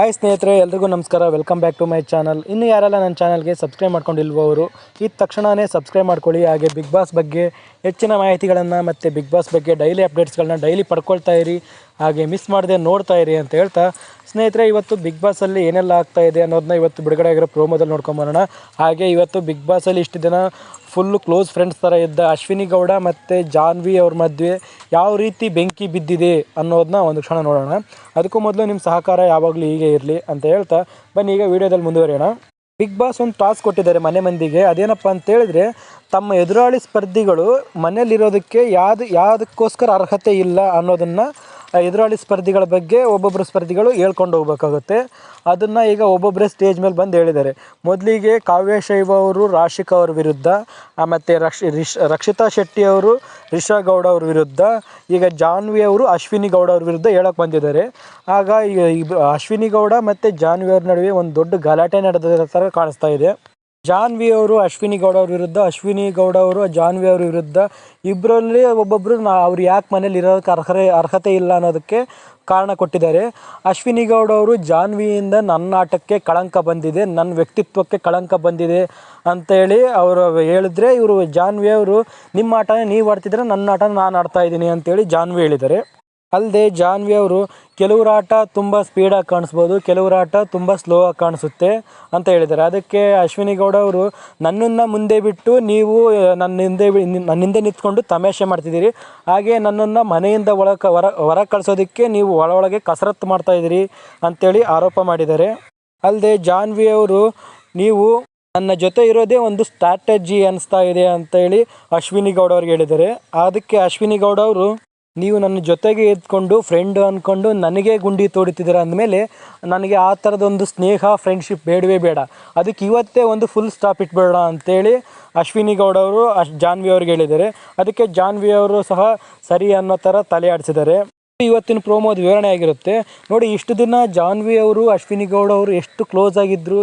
Hi ಸ್ನೇಹಿತರೆ, ಎಲ್ರಿಗೂ ನಮಸ್ಕಾರ. Welcome back to my channel ಇನ್ನು ಯಾರೆಲ್ಲ ನನ್ನ ಚಾನಲ್ಗೆ ಸಬ್ಸ್ಕ್ರೈಬ್ ಮಾಡ್ಕೊಂಡಿಲ್ವೋ ಅವರು ಇದ್ದ ತಕ್ಷಣವೇ ಸಬ್ಸ್ಕ್ರೈಬ್ ಮಾಡ್ಕೊಳ್ಳಿ. ಹಾಗೆ ಬಿಗ್ ಬಾಸ್ ಬಗ್ಗೆ ಹೆಚ್ಚಿನ ಮಾಹಿತಿಗಳನ್ನು ಮತ್ತು ಬಿಗ್ ಬಾಸ್ ಬಗ್ಗೆ ಡೈಲಿ ಅಪ್ಡೇಟ್ಸ್ಗಳನ್ನ ಡೈಲಿ ಪಡ್ಕೊಳ್ತಾ ಇರಿ. ಹಾಗೆ ಮಿಸ್ ಮಾಡದೆ ನೋಡ್ತಾ ಇರಿ ಅಂತ ಹೇಳ್ತಾ, ಸ್ನೇಹಿತರೆ, ಇವತ್ತು ಬಿಗ್ ಬಾಸಲ್ಲಿ ಏನೆಲ್ಲ ಆಗ್ತಾ ಇದೆ ಅನ್ನೋದನ್ನ ಇವತ್ತು ಬಿಡುಗಡೆ ಆಗಿರೋ ಪ್ರೋಮೋದಲ್ಲಿ ನೋಡ್ಕೊಂಬರೋಣ ಹಾಗೆ ಇವತ್ತು ಬಿಗ್ ಬಾಸಲ್ಲಿ ಇಷ್ಟು ದಿನ ಫುಲ್ಲು ಕ್ಲೋಸ್ ಫ್ರೆಂಡ್ಸ್ ಥರ ಇದ್ದ ಅಶ್ವಿನಿ ಗೌಡ ಮತ್ತು ಜಾನ್ವಿ ಅವ್ರ ಮದುವೆ ಯಾವ ರೀತಿ ಬೆಂಕಿ ಬಿದ್ದಿದೆ ಅನ್ನೋದನ್ನ ಒಂದು ಕ್ಷಣ ನೋಡೋಣ. ಅದಕ್ಕೂ ಮೊದಲು ನಿಮ್ಮ ಸಹಕಾರ ಯಾವಾಗಲೂ ಹೀಗೆ ಇರಲಿ ಅಂತ ಹೇಳ್ತಾ, ಬನ್ನಿ ಈಗ ವಿಡಿಯೋದಲ್ಲಿ ಮುಂದುವರಿಯೋಣ. ಬಿಗ್ ಬಾಸ್ ಒಂದು ಟಾಸ್ಕ್ ಕೊಟ್ಟಿದ್ದಾರೆ ಮನೆ ಮಂದಿಗೆ. ಅದೇನಪ್ಪ ಅಂತೇಳಿದ್ರೆ ತಮ್ಮ ಎದುರಾಳಿ ಸ್ಪರ್ಧಿಗಳು ಮನೇಲಿರೋದಕ್ಕೆ ಯಾವ್ದು ಯಾವುದಕ್ಕೋಸ್ಕರ ಅರ್ಹತೆ ಇಲ್ಲ ಅನ್ನೋದನ್ನು ಎದುರಾಳಿ ಸ್ಪರ್ಧಿಗಳ ಬಗ್ಗೆ ಒಬ್ಬೊಬ್ಬರು ಸ್ಪರ್ಧಿಗಳು ಹೇಳ್ಕೊಂಡು ಹೋಗ್ಬೇಕಾಗುತ್ತೆ. ಅದನ್ನು ಈಗ ಒಬ್ಬೊಬ್ಬರೇ ಸ್ಟೇಜ್ ಮೇಲೆ ಬಂದು ಹೇಳಿದ್ದಾರೆ. ಮೊದಲಿಗೆ ಕಾವ್ಯ ಶೈವ ಅವರು, ರಾಶಿಕ್ ಅವ್ರ ವಿರುದ್ಧ ಮತ್ತು ರಕ್ಷ ರಿಶ್ ರಕ್ಷಿತಾ ಶೆಟ್ಟಿ ಅವರು, ರಿಷಾ ಗೌಡ ಅವ್ರ ವಿರುದ್ಧ, ಈಗ ಜಾನ್ವಿ ಅವರು, ಅಶ್ವಿನಿ ಗೌಡ ಅವ್ರ ವಿರುದ್ಧ ಹೇಳಕ್ಕೆ ಬಂದಿದ್ದಾರೆ. ಆಗ ಈ ಅಶ್ವಿನಿ ಗೌಡ ಮತ್ತು ಜಾನ್ವಿ ಅವ್ರ ನಡುವೆ ಒಂದು ದೊಡ್ಡ ಗಲಾಟೆ ನಡೆದ ಥರ ಕಾಣಿಸ್ತಾ ಇದೆ. ಜಾನ್ವಿ ಅವರು, ಅಶ್ವಿನಿ ಗೌಡ ಅವ್ರ ವಿರುದ್ಧ, ಅಶ್ವಿನಿ ಗೌಡ ಅವರು, ಜಾನ್ವಿ ಅವ್ರ ವಿರುದ್ಧ ಇಬ್ಬರಲ್ಲಿ ಒಬ್ಬೊಬ್ಬರು ನಾ ಅವ್ರು ಯಾಕೆ ಮನೇಲಿ ಇರೋದಕ್ಕೆ ಅರ್ಹರೆ ಅರ್ಹತೆ ಇಲ್ಲ ಅನ್ನೋದಕ್ಕೆ ಕಾರಣ ಕೊಟ್ಟಿದ್ದಾರೆ. ಅಶ್ವಿನಿ ಗೌಡ ಅವರು ಜಾನ್ವಿಯಿಂದ ನನ್ನ ಆಟಕ್ಕೆ ಕಳಂಕ ಬಂದಿದೆ ನನ್ನ ವ್ಯಕ್ತಿತ್ವಕ್ಕೆ ಕಳಂಕ ಬಂದಿದೆ ಅಂತೇಳಿ ಅವರು ಹೇಳಿದ್ರೆ, ಇವರು ಜಾನ್ವಿ ಅವರು, ನಿಮ್ಮ ಆಟನೇ ನೀವು ಆಡ್ತಿದ್ರೆ ನನ್ನ ಆಟನ ನಾನು ಆಡ್ತಾ ಇದ್ದೀನಿ ಅಂತೇಳಿ ಜಾನ್ವಿ ಹೇಳಿದ್ದಾರೆ. ಅಲ್ಲದೆ ಜಾನ್ವಿ ಅವರು, ಕೆಲವ್ರ ಆಟ ತುಂಬ ಸ್ಪೀಡಾಗಿ ಕಾಣಿಸ್ಬೋದು, ಕೆಲವ್ರ ಆಟ ತುಂಬ ಸ್ಲೋ ಆಗಿ ಕಾಣಿಸುತ್ತೆ ಅಂತ ಹೇಳಿದ್ದಾರೆ. ಅದಕ್ಕೆ ಅಶ್ವಿನಿ ಗೌಡ ಅವರು, ನನ್ನನ್ನು ಮುಂದೆ ಬಿಟ್ಟು ನೀವು ನನ್ನ ಹಿಂದೆ ನನ್ನ ಹಿಂದೆ ನಿಂತ್ಕೊಂಡು ತಮಾಷೆ ಮಾಡ್ತಿದ್ದೀರಿ. ಹಾಗೆ ನನ್ನನ್ನು ಮನೆಯಿಂದ ಒಳಗೆ ಹೊರ ಹೊರ ಕಳಿಸೋದಕ್ಕೆ ನೀವು ಒಳ ಒಳಗೆ ಕಸರತ್ತು ಮಾಡ್ತಾ ಇದ್ದೀರಿ ಅಂತೇಳಿ ಆರೋಪ ಮಾಡಿದ್ದಾರೆ. ಅಲ್ಲದೆ ಜಾನ್ವಿ ಅವರು, ನೀವು ನನ್ನ ಜೊತೆ ಇರೋದೇ ಒಂದು ಸ್ಟ್ರಾಟಜಿ ಅನಿಸ್ತಾ ಇದೆ ಅಂತೇಳಿ ಅಶ್ವಿನಿ ಗೌಡ ಅವ್ರಿಗೆ ಹೇಳಿದ್ದಾರೆ. ಅದಕ್ಕೆ ಅಶ್ವಿನಿ ಗೌಡ ಅವರು ನೀವು ನನ್ನ ಜೊತೆಗೆ ಇದ್ಕೊಂಡು ಫ್ರೆಂಡ್ ಅಂದ್ಕೊಂಡು ನನಗೆ ಗುಂಡಿ ತೋಡಿತಿದ್ದೀರ ಅಂದಮೇಲೆ ನನಗೆ ಆ ಥರದೊಂದು ಸ್ನೇಹ ಫ್ರೆಂಡ್ಶಿಪ್ ಬೇಡವೇ ಬೇಡ. ಅದಕ್ಕೆ ಇವತ್ತೇ ಒಂದು ಫುಲ್ ಸ್ಟಾಪ್ ಇಟ್ಬೇಡ ಅಂತೇಳಿ ಅಶ್ವಿನಿ ಗೌಡ ಅವರು, ಅಶ್, ಜಾನ್ವಿ ಅವ್ರಿಗೆ ಹೇಳಿದ್ದಾರೆ. ಅದಕ್ಕೆ ಜಾನ್ವಿ ಅವರು ಸಹ ಸರಿ ಅನ್ನೋ ಥರ ತಲೆ ಆಡಿಸಿದ್ದಾರೆ. ಇವತ್ತಿನ ಪ್ರೋಮೋದ ವಿವರಣೆ ಆಗಿರುತ್ತೆ. ನೋಡಿ, ಇಷ್ಟು ದಿನ ಜಾನ್ವಿ ಅವರು, ಅಶ್ವಿನಿ ಗೌಡ ಅವರು ಎಷ್ಟು ಕ್ಲೋಸ್ ಆಗಿದ್ದರು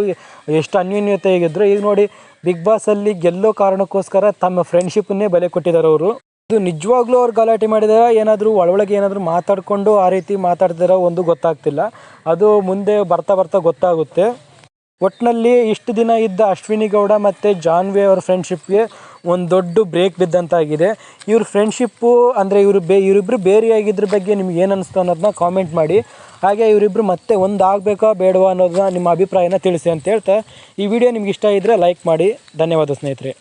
ಎಷ್ಟು ಅನ್ಯೋನ್ಯತೆ ಆಗಿದ್ದರು ಈಗ ನೋಡಿ ಬಿಗ್ ಬಾಸಲ್ಲಿ ಗೆಲ್ಲೋ ಕಾರಣಕ್ಕೋಸ್ಕರ ತಮ್ಮ ಫ್ರೆಂಡ್ಶಿಪ್ಪನ್ನೇ ಬಲೆ ಕೊಟ್ಟಿದ್ದಾರೆ ಅವರು. ಇದು ನಿಜವಾಗ್ಲೂ ಅವ್ರು ಗಲಾಟೆ ಮಾಡಿದಾರ? ಏನಾದರೂ ಒಳೊಳಗೆ ಏನಾದರೂ ಮಾತಾಡಿಕೊಂಡು ಆ ರೀತಿ ಮಾತಾಡ್ತಿರೋ ಒಂದು ಗೊತ್ತಾಗ್ತಿಲ್ಲ. ಅದು ಮುಂದೆ ಬರ್ತಾ ಬರ್ತಾ ಗೊತ್ತಾಗುತ್ತೆ. ಒಟ್ಟಿನಲ್ಲಿ ಇಷ್ಟು ದಿನ ಇದ್ದ ಅಶ್ವಿನಿ ಗೌಡ ಮತ್ತು ಜಾನ್ವಿ ಅವ್ರ ಫ್ರೆಂಡ್ಶಿಪ್ಗೆ ಒಂದು ದೊಡ್ಡ ಬ್ರೇಕ್ ಬಿದ್ದಂತಾಗಿದೆ. ಇವ್ರ ಫ್ರೆಂಡ್ಶಿಪ್ಪು ಅಂದರೆ ಇವರು ಬೇ ಇವರಿಬ್ಬರು ಬೇರೆಯಾಗಿದ್ರ ಬಗ್ಗೆ ನಿಮ್ಗೆ ಏನು ಅನ್ನಿಸ್ತು ಅನ್ನೋದನ್ನ ಕಾಮೆಂಟ್ ಮಾಡಿ. ಹಾಗೆ ಇವರಿಬ್ಬರು ಮತ್ತೆ ಒಂದು ಆಗಬೇಕಾ ಬೇಡವಾ ಅನ್ನೋದನ್ನ ನಿಮ್ಮ ಅಭಿಪ್ರಾಯನ ತಿಳಿಸಿ ಅಂತ ಹೇಳ್ತಾ, ಈ ವಿಡಿಯೋ ನಿಮ್ಗೆ ಇಷ್ಟ ಇದ್ದರೆ ಲೈಕ್ ಮಾಡಿ. ಧನ್ಯವಾದ ಸ್ನೇಹಿತರೆ.